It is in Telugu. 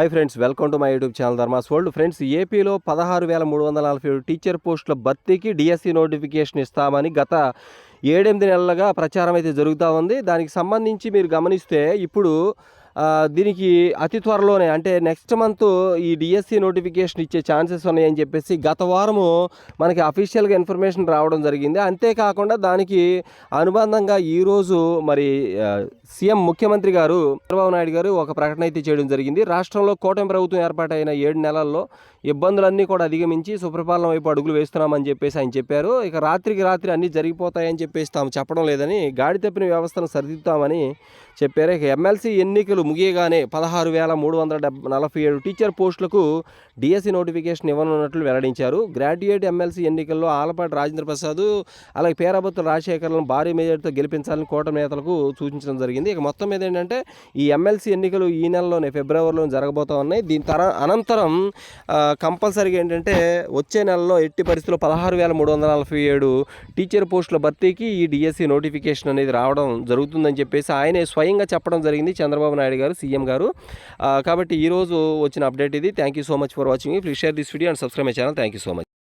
Hi friends welcome to my YouTube channel Dharma's world friends ఏపీలో పదహారు వేల మూడు వందల నలభై ఏడు టీచర్ పోస్టుల భర్తీకి డిఎస్సి నోటిఫికేషన్ ఇస్తామని గత ఏడెనిమిది నెలలుగా ప్రచారం అయితే జరుగుతూ ఉంది. దానికి సంబంధించి మీరు గమనిస్తే ఇప్పుడు దీనికి అతి త్వరలోనే అంటే నెక్స్ట్ మంత్ ఈ డిఎస్సి నోటిఫికేషన్ ఇచ్చే ఛాన్సెస్ ఉన్నాయని చెప్పేసి గత వారము మనకి అఫీషియల్గా ఇన్ఫర్మేషన్ రావడం జరిగింది. అంతేకాకుండా దానికి అనుబంధంగా ఈరోజు మరి సీఎం ముఖ్యమంత్రి గారు చంద్రబాబు నాయుడు గారు ఒక ప్రకటన అయితే చేయడం జరిగింది. రాష్ట్రంలో కూటమి ప్రభుత్వం ఏర్పాటైన ఏడు నెలల్లో ఇబ్బందులన్నీ కూడా అధిగమించి సుప్రపాలన వైపు అడుగులు వేస్తున్నామని చెప్పేసి ఆయన చెప్పారు. ఇక రాత్రికి రాత్రి అన్నీ జరిగిపోతాయని చెప్పేసి తాము చెప్పడం లేదని గాడి తప్పిన వ్యవస్థను సరిదిద్దామని చెప్పారు. ఇక ఎమ్మెల్సీ ఎన్నికలు ముగియగానే పదహారు వేల మూడు వందల డెబ్ నలభై ఏడు టీచర్ పోస్టులకు డిఎస్సి నోటిఫికేషన్ ఇవ్వనున్నట్లు వెల్లడించారు. గ్రాడ్యుయేట్ ఎమ్మెల్సీ ఎన్నికల్లో ఆలపాటి రాజేంద్ర ప్రసాద్ అలాగే పేరాబత్తుల రాజశేఖర్లను భారీ మెజార్టీతో గెలిపించాలని కూటమి నేతలకు సూచించడం జరిగింది. ఇక మొత్తం మీద ఏంటంటే ఈ ఎమ్మెల్సీ ఎన్నికలు ఈ నెలలోనే ఫిబ్రవరిలో జరగబోతా ఉన్నాయి. దీని తర అనంతరం కంపల్సరీగా ఏంటంటే వచ్చే నెలలో ఎట్టి పరిస్థితుల్లో పదహారు వేల మూడు వందల నలభై ఏడు టీచర్ పోస్టుల భర్తీకి ఈ డిఎస్సి నోటిఫికేషన్ అనేది రావడం జరుగుతుందని చెప్పేసి ఆయనే స్వయంగా చెప్పడం జరిగింది చంద్రబాబు నాయుడు గారు సీఎం గారు. కాబట్టి ఈరోజు వచ్చిన అప్డేట్ ఇది. Thank you so much for watching please share this video and subscribe my channel thank you so much